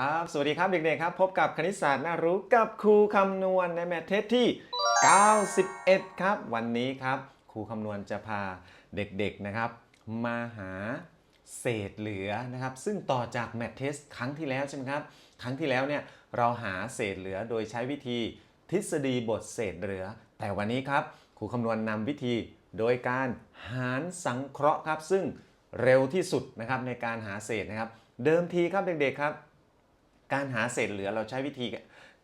ครับ สวัสดีครับเด็กๆครับ พบกับคณิตศาสตร์น่ารู้กับครูคำนวณในแมทเทสที่ 91 ครับ วันนี้ครับ ครูคำนวณจะพาเด็กๆนะครับ มาหาเศษเหลือนะครับ ซึ่งต่อจากแมทเทสครั้งที่แล้วใช่ไหมครับ ครั้งที่แล้วเนี่ยเราหาเศษเหลือโดยใช้วิธีทฤษฎีบทเศษเหลือ แต่วันนี้ครับครูคำนวณนำวิธีโดยการหารสังเคราะห์ครับ ซึ่งเร็วที่สุดนะครับในการหาเศษนะครับ เดิมทีครับเด็กๆครับ การหาเศษเหลือเราใช้วิธี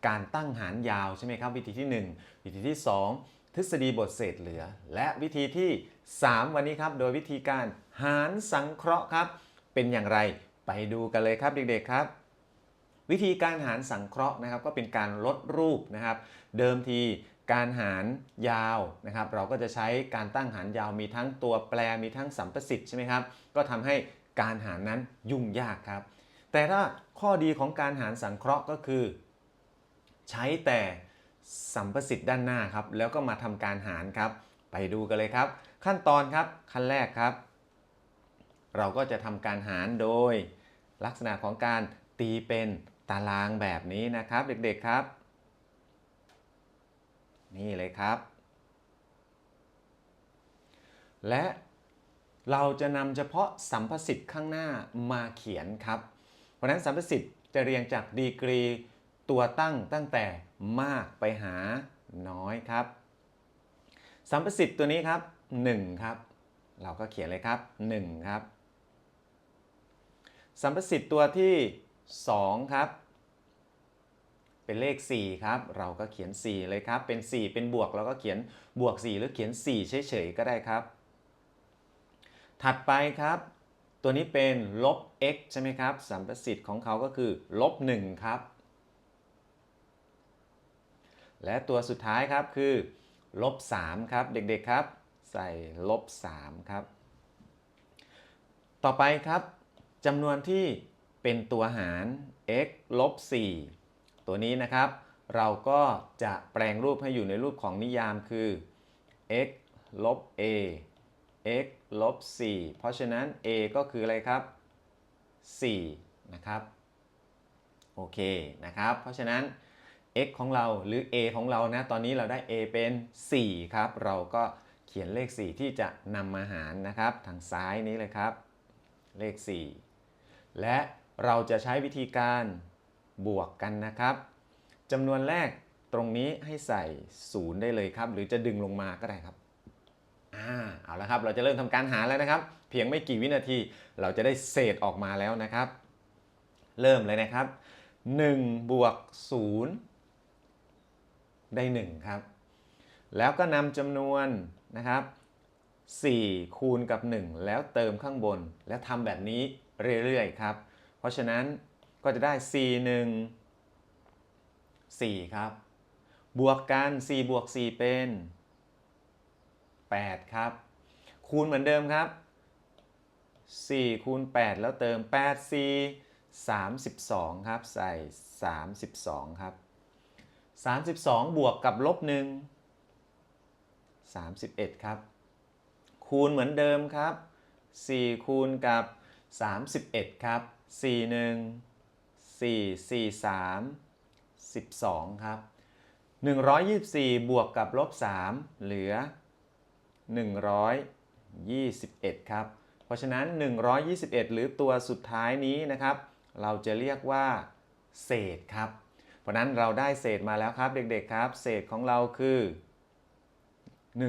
การตั้งหารยาวใช่ไหมครับวิธีที่ 1 วิธีที่ 2 ทฤษฎีบทเศษเหลือ และวิธีที่ 3 วันนี้ครับ โดยวิธีการหารสังเคราะห์ครับ เป็นอย่างไรไปดูกันเลยครับเด็กๆครับ วิธีการหารสังเคราะห์นะครับก็เป็นการลดรูปนะครับ เดิมทีการหารยาวนะครับ เราก็จะใช้การตั้งหารยาวมีทั้งตัวแปรมีทั้งสัมประสิทธิ์ใช่ไหมครับก็ทำให้การหารนั้นยุ่งยากครับ แต่ถ้าข้อดีของการหารสังเคราะห์ก็คือ ใช้แต่สัมประสิทธิ์ด้านหน้าครับ แล้วก็มาทำการหารครับ ไปดูกันเลยครับ ขั้นตอนครับขั้นแรกครับ เราก็จะทำการหารโดย ลักษณะของการตีเป็นตารางแบบนี้นะครับ เด็กๆครับ นี่เลยครับ และเราจะนำเฉพาะสัมประสิทธิ์ข้างหน้ามาเขียนครับ เพราะฉะนั้นสัมประสิทธิ์จะเรียงจากดีกรี ตัวตั้งตั้งแต่มากไปหาน้อยครับสัมประสิทธิ์ตัวนี้ครับ 1 ครับ เราก็เขียนเลยครับ 1 ครับสัมประสิทธิ์ตัวที่ 2 ครับ เป็นเลข 4 ครับ เราก็เขียน 4 เลยครับ เป็น 4 เป็นบวกเราก็เขียนบวก 4 หรือเขียน 4 เฉยๆ ก็ได้ครับ ถัดไปครับ ตัวนี้เป็นลบ x ใช่ไหมครับ สัมประสิทธิ์ของเขาก็คือลบ1ครับ และตัวสุดท้ายครับคือลบ3ครับ เด็กๆครับ ใส่ลบ3ครับ ต่อไปครับจำนวนที่เป็นตัวหาร x ลบ4ตัวนี้นะครับ เราก็จะแปลงรูปให้อยู่ในรูปของนิยามคือ x ลบ a x ลบ 4 เพราะฉะนั้น a ก็คืออะไรครับ 4 นะครับ โอเค นะครับ เพราะฉะนั้น x ของเราหรือ a ของเรานะ ตอนนี้เราได้ a เป็น 4 ครับ เราก็เขียนเลข 4 ที่จะนำมาหารนะครับ ทางซ้ายนี้เลยครับ เลข 4 และเราจะใช้วิธีการบวกกันนะครับจำนวนแรกตรงนี้ให้ใส่ 0 ได้เลยครับ หรือจะดึงลงมาก็ได้ครับ อ่าเอาละครับเราจะเริ่มทำการหารแล้วนะครับ เพียงไม่กี่วินาทีเราจะได้เศษออกมาแล้วนะครับ เริ่มเลยนะครับ1บวก0ได้ 1 ครับ แล้วก็นำจำนวนนะครับ4คูณกับ 1 แล้วเติมข้างบน แล้วทำแบบนี้เรื่อยๆครับ เพราะฉะนั้นก็จะได้ 4 1 4 ครับ บวกกัน 4 บวก 4 เป็น 8 ครับ คูณเหมือนเดิมครับ 4 คูณ 8 แล้วเติม 8 4 32 ครับ ใส่ 32 ครับ 32 บวกกับลบ 1 31 ครับ คูณเหมือนเดิมครับ 4 คูณกับ 31 ครับ 4 1 4 4 3 12 ครับ 124 บวกกับลบ 3 เหลือ 121 ครับ เพราะฉะนั้น 121 หรือตัวสุดท้ายนี้นะครับ เราจะเรียกว่า เศษครับ เพราะนั้นเราได้เศษมาแล้วครับเด็กๆครับ เศษของเราคือ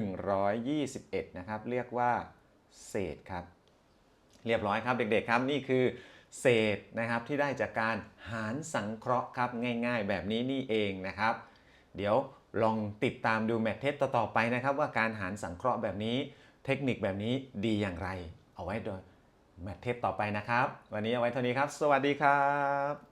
121 นะครับ เรียกว่า เศษครับ เรียบร้อยครับเด็กๆครับนี่คือเศษนะครับที่ได้จากการหารสังเคราะห์ครับง่าย ๆ แบบนี้นี่เองนะครับ เดี๋ยว ลองติดตามดูแมทเทสต่อๆไปนะครับว่าการหารสังเคราะห์แบบนี้ เทคนิคแบบนี้ดีอย่างไร เอาไว้โดยแมทเทสต่อไปนะครับ วันนี้เอาไว้เท่านี้ครับ สวัสดีครับ